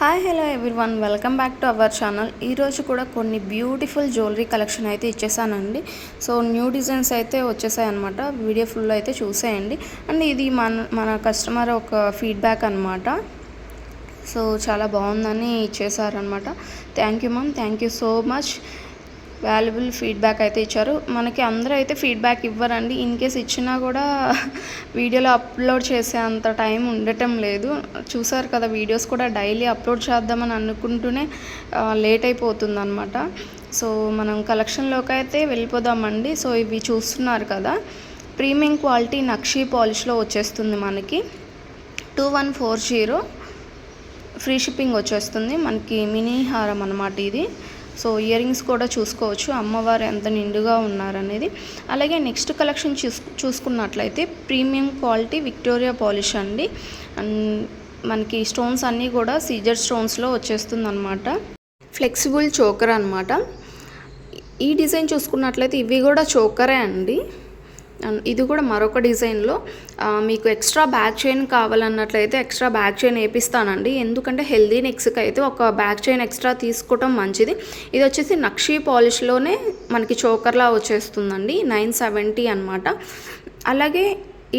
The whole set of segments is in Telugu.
Hi hello everyone welcome back to our channel ఈరోజు కూడా కొన్ని బ్యూటిఫుల్ జ్యువెలరీ కలెక్షన్ అయితే ఇచ్చేసానండి. సో న్యూ డిజైన్స్ అయితే వచ్చేసాయి అనమాట వీడియో ఫుల్ అయితే చూసేయండి. అండ్ ఇది మన మన కస్టమర్ ఒక ఫీడ్బ్యాక్ అనమాట సో చాలా బాగుందని ఇచ్చేసారనమాట thank you ma'am thank you so much valuable feedback అయితే ఇచ్చారు. మనకి అందరూ అయితే ఫీడ్బ్యాక్ ఇవ్వరండి. ఇన్ కేస్ ఇచ్చినా కూడా వీడియోలో అప్లోడ్ చేసే అంత టైం ఉండటం లేదు. చూసారు కదా వీడియోస్ కూడా డైలీ అప్లోడ్ చేద్దామని అనుకుంటూనే లేట్ అయిపోతుంది అనమాట సో మనం కలెక్షన్లోకి అయితే వెళ్ళిపోదామండి. సో ఇవి చూస్తున్నారు కదా. ప్రీమియం క్వాలిటీ నక్షీ పాలిష్లో వచ్చేస్తుంది మనకి. Two one four zero free shipping వచ్చేస్తుంది. మనకి మినీ హారం అనమాట ఇది. సో ఇయర్ రింగ్స్ కూడా చూసుకోవచ్చు. అమ్మవారు ఎంత నిండుగా ఉన్నారనేది. అలాగే నెక్స్ట్ కలెక్షన్ చూస్ చూసుకున్నట్లయితే ప్రీమియం క్వాలిటీ విక్టోరియా పాలిష్ అండి. అండ్ మనకి స్టోన్స్ అన్నీ కూడా సీజర్ స్టోన్స్లో వచ్చేస్తుంది అనమాట ఫ్లెక్సిబుల్ చోకర్ అనమాట ఈ డిజైన్ చూసుకున్నట్లయితే ఇవి కూడా చోకరే అండి. ఇది కూడా మరొక డిజైన్లో. మీకు ఎక్స్ట్రా బ్యాక్ చైన్ కావాలన్నట్లయితే ఎక్స్ట్రా బ్యాక్ చైన్ వేపిస్తానండి. ఎందుకంటే హెల్దీ నెక్స్కి అయితే ఒక బ్యాక్ చైన్ ఎక్స్ట్రా తీసుకోవటం మంచిది. ఇది వచ్చేసి నక్షీ పాలిష్లోనే మనకి చోకర్లా వచ్చేస్తుందండి. నైన్ సెవెంటీ అనమాట అలాగే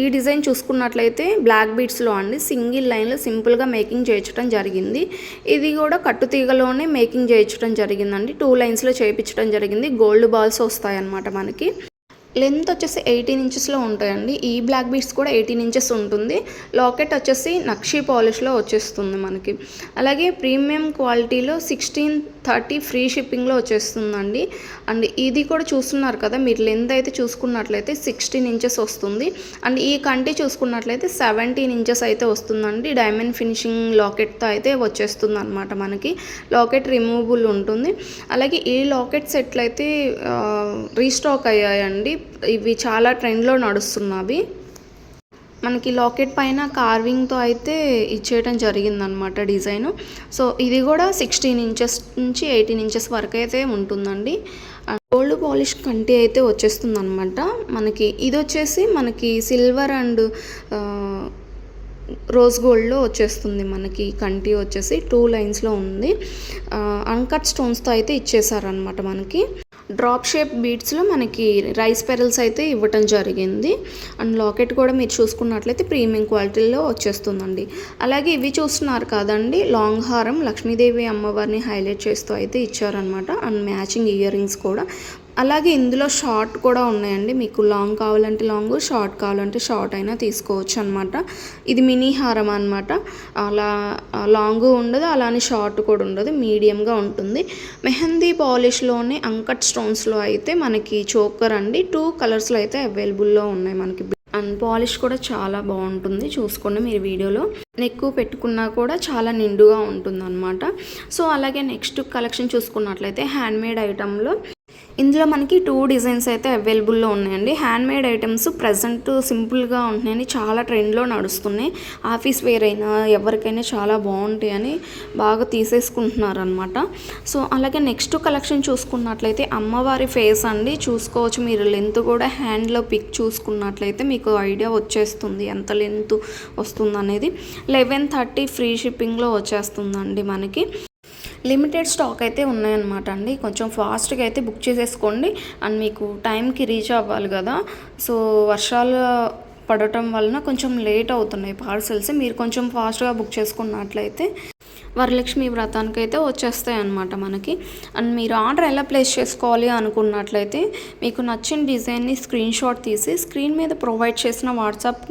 ఈ డిజైన్ చూసుకున్నట్లయితే బ్లాక్ బీడ్స్లో అండి. సింగిల్ లైన్లో సింపుల్గా మేకింగ్ చేయించడం జరిగింది. ఇది కూడా కట్టుతీగలోనే మేకింగ్ చేయించడం జరిగిందండి. టూ లైన్స్లో చేయించడం జరిగింది. గోల్డ్ బాల్స్ వస్తాయన్నమాట మనకి. లెంత్ వచ్చేసి ఎయిటీన్ ఇంచెస్లో ఉంటాయండి. ఈ బ్లాక్ బీడ్స్ కూడా ఎయిటీన్ ఇంచెస్ ఉంటుంది. లాకెట్ వచ్చేసి నక్షీ పాలిష్లో వచ్చేస్తుంది మనకి. అలాగే ప్రీమియం క్వాలిటీలో సిక్స్టీన్ థర్టీ ఫ్రీ షిప్పింగ్లో వచ్చేస్తుందండి. అండ్ ఇది కూడా చూస్తున్నారు కదా మీరు లెంత్ అయితే చూసుకున్నట్లయితే సిక్స్టీన్ ఇంచెస్ వస్తుంది. అండ్ ఈ కంటి చూసుకున్నట్లయితే సెవెంటీన్ ఇంచెస్ అయితే వస్తుందండి. డైమండ్ ఫినిషింగ్ లాకెట్తో అయితే వచ్చేస్తుంది అనమాట మనకి. లాకెట్ రిమూవబుల్ ఉంటుంది. అలాగే ఈ లాకెట్ సెట్లు అయితే రీస్టాక్ అయ్యాయండి. ఇవి చాలా ట్రెండ్లో నడుస్తున్నవి. మనకి లాకెట్ పైన కార్వింగ్తో అయితే ఇచ్చేయటం జరిగిందనమాట డిజైన్. సో ఇది కూడా సిక్స్టీన్ ఇంచెస్ నుంచి ఎయిటీన్ ఇంచెస్ వరకు అయితే ఉంటుందండి. గోల్డ్ పాలిష్ కంటి అయితే వచ్చేస్తుంది అనమాట మనకి ఇది వచ్చేసి మనకి సిల్వర్ అండ్ రోజ్ గోల్డ్లో వచ్చేస్తుంది మనకి కంటి వచ్చేసి టూ లైన్స్లో ఉంది. అన్కట్ స్టోన్స్తో అయితే ఇచ్చేసారనమాట మనకి. డ్రాప్ షేప్ బీడ్స్లో మనకి రైస్ పెరల్స్ అయితే ఇవ్వటం జరిగింది. అండ్ లాకెట్ కూడా మీరు చూసుకున్నట్లయితే ప్రీమియం క్వాలిటీలో వచ్చేస్తుందండి. అలాగే ఇవి చూస్తున్నారు కదండి లాంగ్ హారం లక్ష్మీదేవి అమ్మవారిని హైలైట్ చేస్తూ అయితే ఇచ్చారనమాట అండ్ మ్యాచింగ్ ఇయర్ రింగ్స్ కూడా. అలాగే ఇందులో షార్ట్ కూడా ఉన్నాయండి. మీకు లాంగ్ కావాలంటే లాంగ్ షార్ట్ కావాలంటే షార్ట్ అయినా తీసుకోవచ్చు అనమాట ఇది మినీ హారం అనమాట అలా లాంగ్ ఉండదు అలానే షార్ట్ కూడా ఉండదు మీడియంగా ఉంటుంది. మెహందీ పాలిష్లోనే అంకట్ స్టోన్స్లో అయితే మనకి చోకర్ అండి. టూ కలర్స్లో అయితే అవైలబుల్లో ఉన్నాయి మనకి. అండ్ పాలిష్ కూడా చాలా బాగుంటుంది. చూసుకోండి మీరు వీడియోలో. నెక్ పెట్టుకున్నా కూడా చాలా నిండుగా ఉంటుంది అనమాట సో అలాగే నెక్స్ట్ కలెక్షన్ చూసుకున్నట్లయితే హ్యాండ్మేడ్ ఐటెంలో ఇందులో మనకి టూ డిజైన్స్ అయితే అవైలబుల్లో ఉన్నాయండి. హ్యాండ్ మేడ్ ఐటమ్స్ ప్రజెంట్ సింపుల్గా ఉంటున్నాయని చాలా ట్రెండ్లో నడుస్తున్నాయి. ఆఫీస్ వేర్ అయినా ఎవరికైనా చాలా బాగుంటాయని బాగా తీసేసుకుంటున్నారు అనమాట సో అలాగే నెక్స్ట్ కలెక్షన్ చూసుకున్నట్లయితే అమ్మవారి ఫేస్ అండి. చూసుకోవచ్చు మీరు. లెంత్ కూడా హ్యాండ్లో పిక్ చూసుకున్నట్లయితే మీకు ఐడియా వచ్చేస్తుంది. ఎంత లెంత్ వస్తుంది అనేది లెవెన్ థర్టీ ఫ్రీ షిప్పింగ్లో వచ్చేస్తుందండి మనకి. లిమిటెడ్ స్టాక్ అయితే ఉన్నాయన్నమాట అండి. కొంచెం ఫాస్ట్గా అయితే బుక్ చేసేసుకోండి. అండ్ మీకు టైంకి రీచ్ అవ్వాలి కదా. సో వర్షాలు పడటం వలన కొంచెం లేట్ అవుతున్నాయి పార్సల్స్. మీరు కొంచెం ఫాస్ట్గా బుక్ చేసుకున్నట్లయితే వరలక్ష్మి వ్రతానికి అయితే వచ్చేస్తాయి అన్నమాట మనకి. అండ్ మీరు ఆర్డర్ ఎలా ప్లేస్ చేసుకోవాలి అనుకున్నట్లయితే మీకు నచ్చిన డిజైన్ని స్క్రీన్ షాట్ తీసి స్క్రీన్ మీద ప్రొవైడ్ చేసిన వాట్సాప్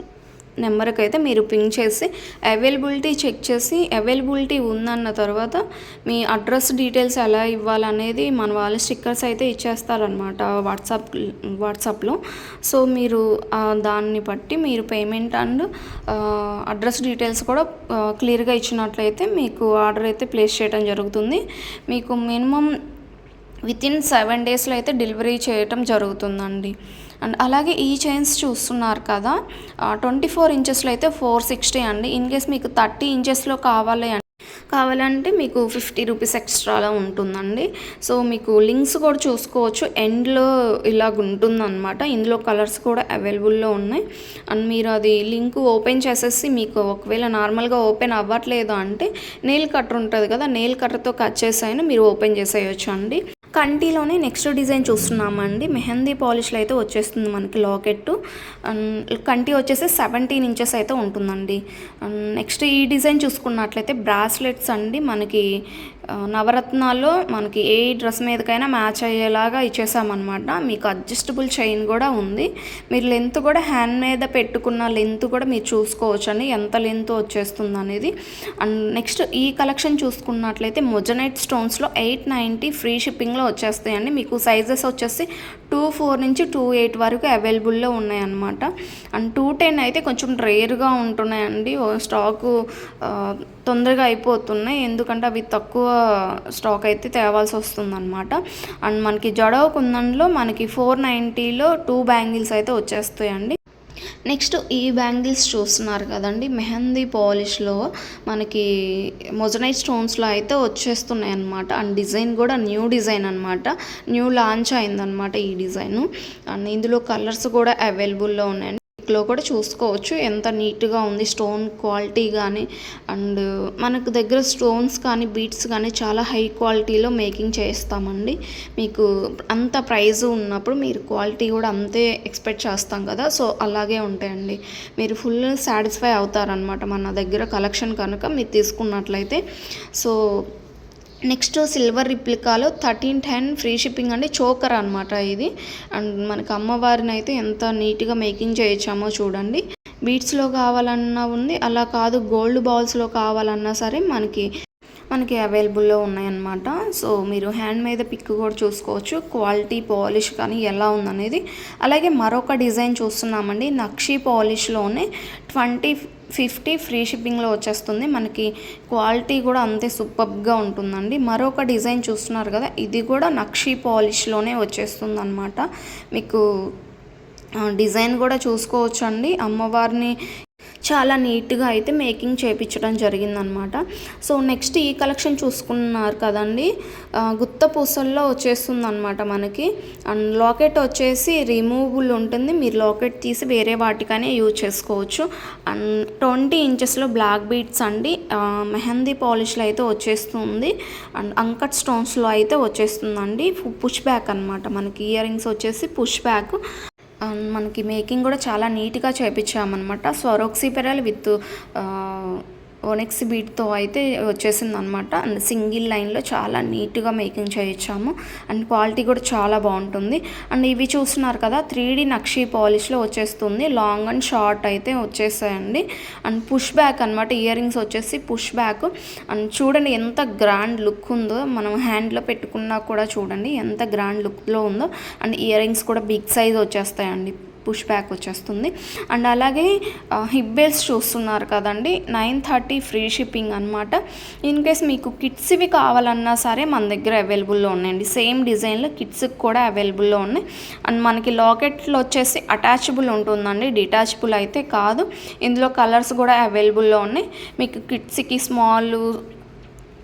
నెంబర్కి అయితే మీరు పింక్ చేసి అవైలబిలిటీ చెక్ చేసి అవైలబిలిటీ ఉందన్న తర్వాత మీ అడ్రస్ డీటెయిల్స్ ఎలా ఇవ్వాలనేది మన వాళ్ళు స్టిక్కర్స్ అయితే ఇచ్చేస్తారనమాట వాట్సాప్ వాట్సాప్లో సో మీరు దాన్ని బట్టి మీరు పేమెంట్ అండ్ అడ్రస్ డీటెయిల్స్ కూడా క్లియర్గా ఇచ్చినట్లయితే మీకు ఆర్డర్ అయితే ప్లేస్ చేయడం జరుగుతుంది. మీకు మినిమం విత్ ఇన్ సెవెన్ డేస్లో అయితే డెలివరీ చేయటం జరుగుతుందండి. అండ్ అలాగే ఈ చైన్స్ చూస్తున్నారు కదా ట్వంటీ ఫోర్ ఇంచెస్లో అయితే ఫోర్ సిక్స్టీ అండి. ఇన్ కేస్ మీకు థర్టీ ఇంచెస్లో కావాలి కావాలంటే మీకు ఫిఫ్టీ రూపీస్ ఎక్స్ట్రాలో ఉంటుందండి. సో మీకు లింక్స్ కూడా చూసుకోవచ్చు. ఎండ్లో ఇలాగ ఉంటుందన్నమాట. ఇందులో కలర్స్ కూడా అవైలబుల్లో ఉన్నాయి. అండ్ మీరు అది లింక్ ఓపెన్ చేసేసి మీకు ఒకవేళ నార్మల్గా ఓపెన్ అవ్వట్లేదు అంటే నెయిల్ కట్టర్ ఉంటుంది కదా నెయిల్ కట్టర్తో కట్ చేసైనా మీరు ఓపెన్ చేసేయచ్చు అండి కంటిలోనే నెక్స్ట్ డిజైన్ చూస్తున్నామండి. మెహందీ పాలిష్లో అయితే వచ్చేస్తుంది మనకి లాకెట్. అండ్ కంటి వచ్చేసి సెవెంటీన్ ఇంచెస్ అయితే ఉంటుందండి. నెక్స్ట్ ఈ డిజైన్ చూసుకున్నట్లయితే బ్రాస్లెట్స్ అండి మనకి నవరత్నాల్లో మనకి ఏ డ్రెస్ మీదకైనా మ్యాచ్ అయ్యేలాగా ఇచ్చేసామన్నమాట. మీకు అడ్జస్టబుల్ చైన్ కూడా ఉంది. మీరు లెంత్ కూడా హ్యాండ్ మీద పెట్టుకున్న లెంత్ కూడా మీరు చూసుకోవచ్చండి. ఎంత లెంత్ వచ్చేస్తుంది అనేది అండ్ నెక్స్ట్ ఈ కలెక్షన్ చూసుకున్నట్లయితే మొజనైట్ స్టోన్స్లో ఎయిట్ నైంటీ ఫ్రీ షిప్పింగ్లో వచ్చేస్తాయండి. మీకు సైజెస్ వచ్చేసి టూ ఫోర్ నుంచి టూ ఎయిట్ వరకు అవైలబుల్లో ఉన్నాయన్నమాట. అండ్ టూ టెన్ అయితే కొంచెం రేర్గా ఉంటున్నాయండి. స్టాకు తొందరగా అయిపోతున్నాయి. ఎందుకంటే అవి తక్కువ స్టాక్ అయితే తేవాల్సి వస్తుందన్నమాట. అండ్ మనకి జడవ కుందంలో మనకి ఫోర్ నైంటీలో టూ బ్యాంగిల్స్ అయితే వచ్చేస్తాయండి. నెక్స్ట్ ఈ బ్యాంగిల్స్ చూస్తున్నారు కదండి మెహందీ పాలిష్లో మనకి మొజనైట్ స్టోన్స్లో అయితే వచ్చేస్తున్నాయి అనమాట అండ్ డిజైన్ కూడా న్యూ డిజైన్ అనమాట న్యూ లాంచ్ అయిందనమాట ఈ డిజైన్. అండ్ ఇందులో కలర్స్ కూడా అవైలబుల్లో ఉన్నాయండి. లో కూడా చూసుకోవచ్చు. ఎంత నీట్గా ఉంది స్టోన్ క్వాలిటీ కానీ అండ్ మనకు దగ్గర స్టోన్స్ కానీ బీట్స్ కానీ చాలా హై క్వాలిటీలో మేకింగ్ చేస్తామండి. మీకు అంత ప్రైజ్ ఉన్నప్పుడు మీరు క్వాలిటీ కూడా అంతే ఎక్స్పెక్ట్ చేస్తాం కదా. సో అలాగే ఉంటాయండి. మీరు ఫుల్ సాటిస్ఫై అవుతారనమాట మన దగ్గర కలెక్షన్ కనుక మీరు తీసుకున్నట్లయితే. సో నెక్స్ట్ సిల్వర్ రిప్లికాలో థర్టీన్ టెన్ ఫ్రీ షిప్పింగ్ అంటే చోకర్ అనమాట ఇది. అండ్ మనకు అమ్మవారిని అయితే ఎంత నీట్గా మేకింగ్ చేయించామో చూడండి. బీట్స్లో కావాలన్నా ఉంది. అలా కాదు గోల్డ్ బాల్స్లో కావాలన్నా సరే మనకి మనకి అవైలబుల్లో ఉన్నాయన్నమాట. సో మీరు హ్యాండ్ మీద పిక్ కూడా చూసుకోవచ్చు. క్వాలిటీ పాలిష్ కానీ ఎలా ఉందనేది. అలాగే మరొక డిజైన్ చూస్తున్నామండి. నక్షి పాలిష్లోనే ట్వంటీ ఫిఫ్టీ ఫ్రీ షిప్పింగ్లో వచ్చేస్తుంది. మనకి క్వాలిటీ కూడా అంతే సూపర్గా ఉంటుందండి. మరొక డిజైన్ చూస్తున్నారు కదా ఇది కూడా నక్షి పాలిష్లోనే వచ్చేస్తుంది అనమాట మీకు డిజైన్ కూడా చూసుకోవచ్చు అండి అమ్మవారిని చాలా నీట్గా అయితే మేకింగ్ చేయించడం జరిగిందనమాట. సో నెక్స్ట్ ఈ కలెక్షన్ చూసుకున్నారు కదండి. గుత్త పూసల్లో వచ్చేస్తుందనమాట మనకి. అండ్ లాకెట్ వచ్చేసి రిమూవబుల్ ఉంటుంది. మీరు లాకెట్ తీసి వేరే వాటికనే యూజ్ చేసుకోవచ్చు. అండ్ ట్వంటీ ఇంచెస్లో బ్లాక్ బీట్స్ అండి. మెహందీ పాలిష్లో అయితే వచ్చేస్తుంది. అండ్ అంకట్ స్టోన్స్లో అయితే వచ్చేస్తుందండి. పుష్ బ్యాక్ అనమాట. మనకి ఇయర్ రింగ్స్ వచ్చేసి పుష్ బ్యాక్. మనకి మేకింగ్ కూడా చాలా నీట్గా చేయించామన్నమాట స్వరోక్సీ పెరల్ విత్ ఓనెక్స్ బీట్తో అయితే వచ్చేసింది అనమాట అండ్ సింగిల్ లైన్లో చాలా నీట్గా మేకింగ్ చేయించాము. అండ్ క్వాలిటీ కూడా చాలా బాగుంటుంది. అండ్ ఇవి చూస్తున్నారు కదా త్రీ డి నక్షి పాలిష్లో వచ్చేస్తుంది. లాంగ్ అండ్ షార్ట్ అయితే వచ్చేసాయండి. అండ్ పుష్ బ్యాక్ అనమాట ఇయర్ రింగ్స్ వచ్చేసి పుష్ బ్యాక్. అండ్ చూడండి ఎంత గ్రాండ్ లుక్ ఉందో మనం హ్యాండ్లో పెట్టుకున్నా కూడా చూడండి ఎంత గ్రాండ్ లుక్లో ఉందో. అండ్ ఇయర్ రింగ్స్ కూడా బిగ్ సైజ్ వచ్చేస్తాయండి. పుష్ బ్యాక్ వచ్చేస్తుంది. అండ్ అలాగే హిప్ చూస్తున్నారు కదండి నైన్ థర్టీ ఫ్రీ షిప్పింగ్ అనమాట ఇన్ కేస్ మీకు కిడ్స్ ఇవి కావాలన్నా సరే మన దగ్గర అవైలబుల్లో ఉన్నాయండి. సేమ్ డిజైన్లో కిడ్స్కి కూడా అవైలబుల్లో ఉన్నాయి. అండ్ మనకి లాకెట్లో వచ్చేసి అటాచబుల్ ఉంటుందండి డిటాచబుల్ అయితే కాదు. ఇందులో కలర్స్ కూడా అవైలబుల్లో ఉన్నాయి. మీకు కిడ్స్కి స్మాల్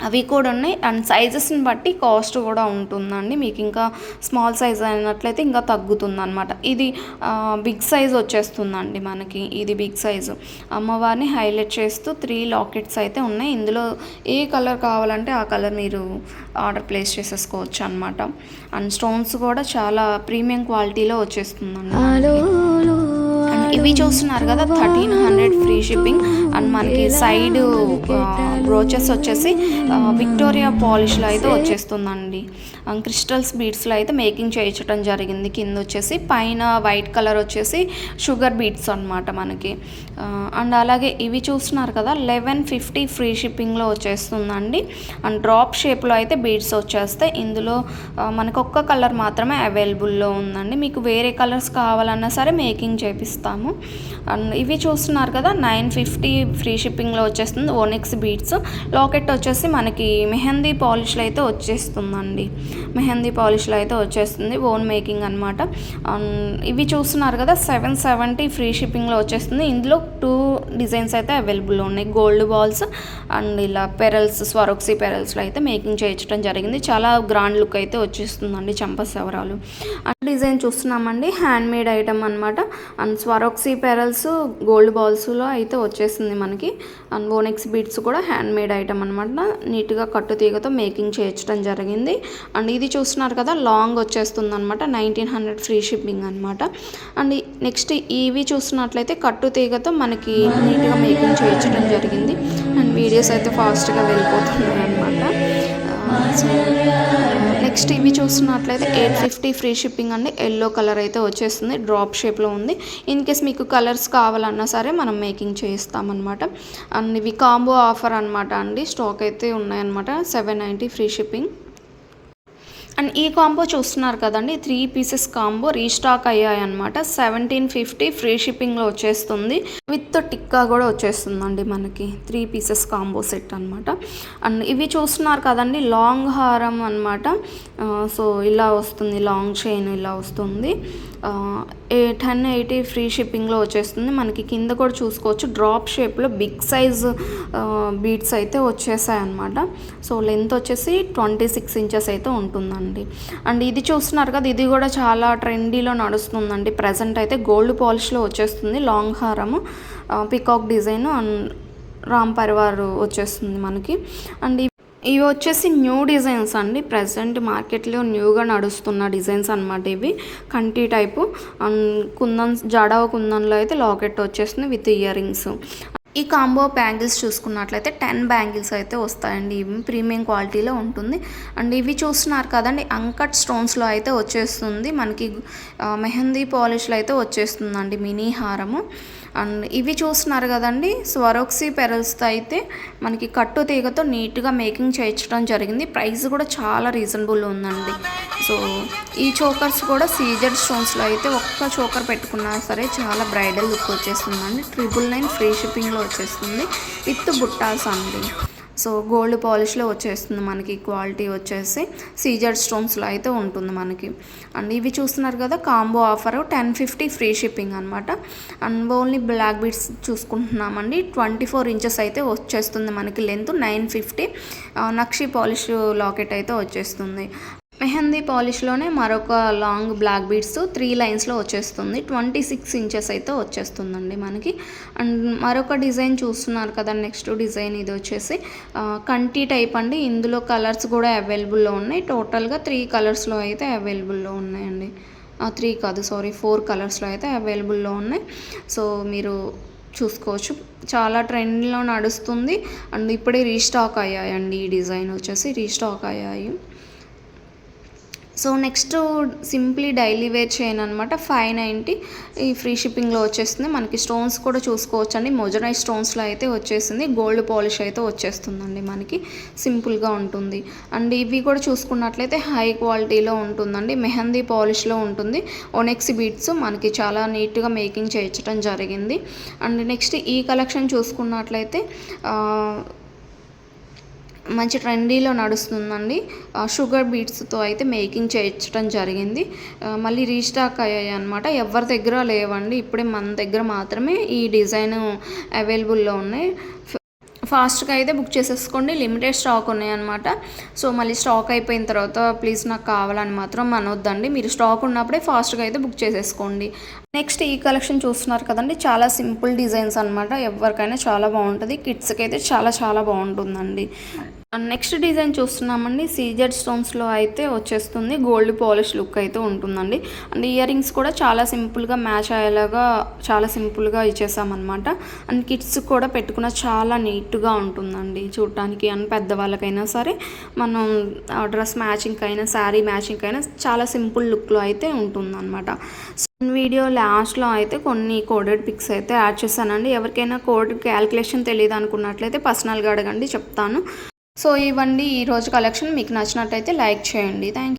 అవి కూడా ఉన్నాయి. అండ్ సైజెస్ని బట్టి కాస్ట్ కూడా ఉంటుందండి. మీకు ఇంకా స్మాల్ సైజ్ అయినట్లయితే ఇంకా తగ్గుతుంది అనమాట ఇది బిగ్ సైజ్ వచ్చేస్తుందండి మనకి. ఇది బిగ్ సైజు అమ్మవారిని హైలైట్ చేస్తూ త్రీ లాకెట్స్ అయితే ఉన్నాయి. ఇందులో ఏ కలర్ కావాలంటే ఆ కలర్ మీరు ఆర్డర్ ప్లేస్ చేసేసుకోవచ్చు అనమాట అండ్ స్టోన్స్ కూడా చాలా ప్రీమియం క్వాలిటీలో వచ్చేస్తుందండి అండ్ ఇవి చూస్తున్నారు కదా thirteen hundred free shipping and మనకి సైడ్ బ్రోచెస్ వచ్చేసి విక్టోరియా పాలిష్లో అయితే వచ్చేస్తుందండి. క్రిస్టల్స్ బీడ్స్లో అయితే మేకింగ్ చేయించడం జరిగింది. కింద వచ్చేసి పైన వైట్ కలర్ వచ్చేసి షుగర్ బీడ్స్ అనమాట మనకి. అండ్ అలాగే ఇవి చూస్తున్నారు కదా లెవెన్ ఫిఫ్టీ ఫ్రీ షిప్పింగ్లో వచ్చేస్తుందండి. అండ్ డ్రాప్ షేప్లో అయితే బీడ్స్ వచ్చేస్తాయి. ఇందులో మనకు ఒక్క కలర్ మాత్రమే అవైలబుల్లో ఉందండి. మీకు వేరే కలర్స్ కావాలన్నా సరే మేకింగ్ చేపిస్తాము. హారము అండ్ ఇవి చూస్తున్నారు కదా నైన్ ఫిఫ్టీ ఫ్రీ షిప్పింగ్లో వచ్చేస్తుంది. Onyx beats. లాకెట్ వచ్చేసి మనకి మెహందీ పాలిష్లో అయితే వచ్చేస్తుందండి. మెహందీ పాలిష్లో అయితే వచ్చేస్తుంది ఓన్ మేకింగ్ అనమాట ఇవి చూస్తున్నారు కదా సెవెన్ సెవెంటీ ఫ్రీ షిప్పింగ్లో వచ్చేస్తుంది. ఇందులో టూ డిజైన్స్ అయితే అవైలబుల్ ఉన్నాయి. గోల్డ్ బాల్స్ అండ్ ఇలా పెరల్స్ స్వరోక్సీ పెరల్స్లో అయితే మేకింగ్ చేయించడం జరిగింది. చాలా గ్రాండ్ లుక్ అయితే వచ్చేస్తుందండి చంపసవరాలు అండ్ డిజైన్ చూస్తున్నామండి. హ్యాండ్ మేడ్ ఐటమ్ అనమాట అండ్ స్వరాక్సీ పెరల్స్ గోల్డ్ బాల్స్లో అయితే వచ్చేసింది మనకి. అండ్ ఓనెక్స్ బీట్స్ కూడా హ్యాండ్ మేడ్ ఐటమ్ అనమాట నీట్గా కట్టు తీగతో మేకింగ్ చేయించడం జరిగింది. అండ్ ఇది చూస్తున్నారు కదా లాంగ్ వచ్చేస్తుంది అనమాట నైన్టీన్ హండ్రెడ్ ఫ్రీ షిప్పింగ్ అనమాట అండ్ నెక్స్ట్ ఇవి చూస్తున్నట్లయితే కట్టు తీగతో మనకి నీట్గా మేకింగ్ చేయించడం జరిగింది. అండ్ వీడియోస్ అయితే ఫాస్ట్గా వెళ్ళిపోతున్నాయి అనమాట సో నెక్స్ట్ ఇవి చూస్తున్నట్లయితే ఎయిట్ ఫిఫ్టీ ఫ్రీ షిప్పింగ్ అండి. ఎల్లో కలర్ అయితే వచ్చేస్తుంది. డ్రాప్ షేప్లో ఉంది. ఇన్ కేస్ మీకు కలర్స్ కావాలన్నా సరే మనం మేకింగ్ చేయిస్తామన్నమాట అండ్ ఇవి కాంబో ఆఫర్ అనమాట అండి. స్టాక్ అయితే ఉన్నాయన్నమాట. Seven ninety free shipping. And ఈ కాంబో చూస్తున్నారు కదండి త్రీ పీసెస్ కాంబో రీస్టాక్ అయ్యాయన్నమాట. సెవెంటీన్ ఫిఫ్టీ ఫ్రీ షిప్పింగ్లో వచ్చేస్తుంది. విత్ టిక్కా కూడా వచ్చేస్తుందండి మనకి త్రీ పీసెస్ కాంబో సెట్ అనమాట అండ్ ఇవి చూస్తున్నారు కదండి లాంగ్ హారం అనమాట సో uh, ఇలా వస్తుంది లాంగ్ చైన్ ఇలా వస్తుంది. టెన్ ఎయిటీ ఫ్రీ షిప్పింగ్లో వచ్చేస్తుంది. మనకి కింద కూడా చూసుకోవచ్చు. డ్రాప్ షేప్లో బిగ్ సైజ్ బీట్స్ అయితే వచ్చేసాయి అనమాట సో లెంత్ వచ్చేసి ట్వంటీ సిక్స్ ఇంచెస్ అయితే ఉంటుందండి. అండ్ ఇది చూస్తున్నారు కదా ఇది కూడా చాలా ట్రెండీలో నడుస్తుందండి. ప్రజెంట్ అయితే గోల్డ్ పాలిష్లో వచ్చేస్తుంది. లాంగ్ హారము peacock design and Ram Parivar వచ్చేస్తుంది మనకి. అండ్ ఇవి వచ్చేసి న్యూ డిజైన్స్ అండి. ప్రజెంట్ మార్కెట్లో న్యూగా నడుస్తున్న డిజైన్స్ అనమాట ఇవి. కంటి టైపు. అండ్ కుందన్ జాడవ కుందన్లో అయితే లాకెట్ వచ్చేస్తుంది విత్ ఇయర్ రింగ్స్. ఈ కాంబో బ్యాంగిల్స్ చూసుకున్నట్లయితే టెన్ బ్యాంగిల్స్ అయితే వస్తాయండి. ఇవి ప్రీమియం క్వాలిటీలో ఉంటుంది. అండ్ ఇవి చూస్తున్నారు కదండి అంకట్ స్టోన్స్లో అయితే వచ్చేస్తుంది. మనకి మెహందీ పాలిష్లో అయితే వచ్చేస్తుందండి మినీ హారము. అండ్ ఇవి చూస్తున్నారు కదండి స్వరోక్సీ పెరల్స్తో అయితే మనకి కట్టు తీగతో నీట్గా మేకింగ్ చేయించడం జరిగింది. ప్రైస్ కూడా చాలా రీజనబుల్ ఉందండి. సో ఈ చోకర్స్ కూడా సీజర్ స్టోన్స్లో అయితే ఒక్క చోకర్ పెట్టుకున్నా సరే చాలా బ్రైడల్ లుక్ వచ్చేస్తుందండి. ట్రిపుల్ నైన్ ఫ్రీ షిప్పింగ్లో వచ్చేస్తుంది. విత్ బుట్టాస్ అండి. సో గోల్డ్ పాలిష్లో వచ్చేస్తుంది మనకి క్వాలిటీ వచ్చేసి సీజర్ స్టోన్స్లో అయితే ఉంటుంది మనకి. అండ్ ఇవి చూస్తున్నారు కదా combo offer ten fifty free shipping అనమాట అండ్ ఓన్లీ బ్లాక్ బీడ్స్ చూసుకుంటున్నామండి. ట్వంటీ ఫోర్ ఇంచెస్ అయితే వచ్చేస్తుంది మనకి లెంత్ నైన్ ఫిఫ్టీ. నక్షి పాలిష్ లాకెట్ అయితే వచ్చేస్తుంది. మెహందీ పాలిష్లోనే మరొక లాంగ్ బ్లాక్ బీడ్స్ త్రీ లైన్స్లో వచ్చేస్తుంది. ట్వంటీ సిక్స్ ఇంచెస్ అయితే వచ్చేస్తుందండి మనకి. అండ్ మరొక డిజైన్ చూస్తున్నారు కదా నెక్స్ట్ డిజైన్ ఇది వచ్చేసి కంటి టైప్ అండి. ఇందులో కలర్స్ కూడా అవైలబుల్లో ఉన్నాయి. టోటల్గా త్రీ కలర్స్లో అయితే అవైలబుల్లో ఉన్నాయండి. త్రీ కాదు సారీ ఫోర్ కలర్స్లో అయితే అవైలబుల్లో ఉన్నాయి. సో మీరు చూసుకోవచ్చు. చాలా ట్రెండ్లో నడుస్తుంది. అండ్ ఇప్పుడే రీస్టాక్ అయ్యాయండి ఈ డిజైన్ వచ్చేసి రీస్టాక్ అయ్యాయి. So next simply daily wear chain అనమాట ఫైవ్ నైంటీ ఈ ఫ్రీ షిప్పింగ్లో వచ్చేస్తుంది. మనకి స్టోన్స్ కూడా చూసుకోవచ్చు అండి మొజరైజ్ స్టోన్స్లో అయితే వచ్చేసింది. గోల్డ్ పాలిష్ అయితే వచ్చేస్తుందండి మనకి. సింపుల్గా ఉంటుంది. అండ్ ఇవి కూడా చూసుకున్నట్లయితే హై క్వాలిటీలో ఉంటుందండి. మెహందీ పాలిష్లో ఉంటుంది. ఒనెక్స్ బీట్స్ మనకి చాలా నీట్గా మేకింగ్ చేయించడం జరిగింది. అండ్ నెక్స్ట్ ఈ కలెక్షన్ చూసుకున్నట్లయితే మంచి ట్రెండీలో నడుస్తుందండి. షుగర్ బీట్స్తో అయితే మేకింగ్ చేయించడం జరిగింది. మళ్ళీ రీస్టాక్ అయ్యాయి అనమాట ఎవరి దగ్గర లేవండి. ఇప్పుడే మన దగ్గర మాత్రమే ఈ డిజైన్ అవైలబుల్లో ఉన్నాయి. ఫాస్ట్గా అయితే బుక్ చేసేసుకోండి. లిమిటెడ్ స్టాక్ ఉన్నాయన్నమాట. సో మళ్ళీ స్టాక్ అయిపోయిన తర్వాత ప్లీజ్ నాకు కావాలని మాత్రం అనొద్దండి. మీరు స్టాక్ ఉన్నప్పుడే ఫాస్ట్గా అయితే బుక్ చేసేసుకోండి. నెక్స్ట్ ఈ కలెక్షన్ చూస్తున్నారు కదండి. చాలా సింపుల్ డిజైన్స్ అనమాట ఎవరికైనా చాలా బాగుంటుంది. కిడ్స్కి అయితే చాలా చాలా బాగుంటుందండి. నెక్స్ట్ డిజైన్ చూస్తున్నామండి. సీజర్ స్టోన్స్లో అయితే వచ్చేస్తుంది. గోల్డ్ పాలిష్ లుక్ అయితే ఉంటుందండి. అండ్ ఇయర్ రింగ్స్ కూడా చాలా సింపుల్గా మ్యాచ్ అయ్యేలాగా చాలా సింపుల్గా ఇచ్చేసామన్నమాట. అండ్ కిడ్స్ కూడా పెట్టుకున్న చాలా నీట్గా ఉంటుందండి. చూడటానికి అండ్ పెద్దవాళ్ళకైనా సరే మనం డ్రెస్ మ్యాచింగ్ అయినా శారీ మ్యాచింగ్ అయినా చాలా సింపుల్ లుక్లో అయితే ఉంటుందన్నమాట. వీడియో లాస్ట్లో అయితే కొన్ని కోడెడ్ పిక్స్ అయితే యాడ్ చేశానండి. ఎవరికైనా కోడ్ క్యాల్కులేషన్ తెలియదు అనుకున్నట్లయితే పర్సనల్గా అడగండి చెప్తాను. సో ఇవ్వండి ఈరోజు కలెక్షన్ మీకు నచ్చినట్టయితే లైక్ చేయండి. థ్యాంక్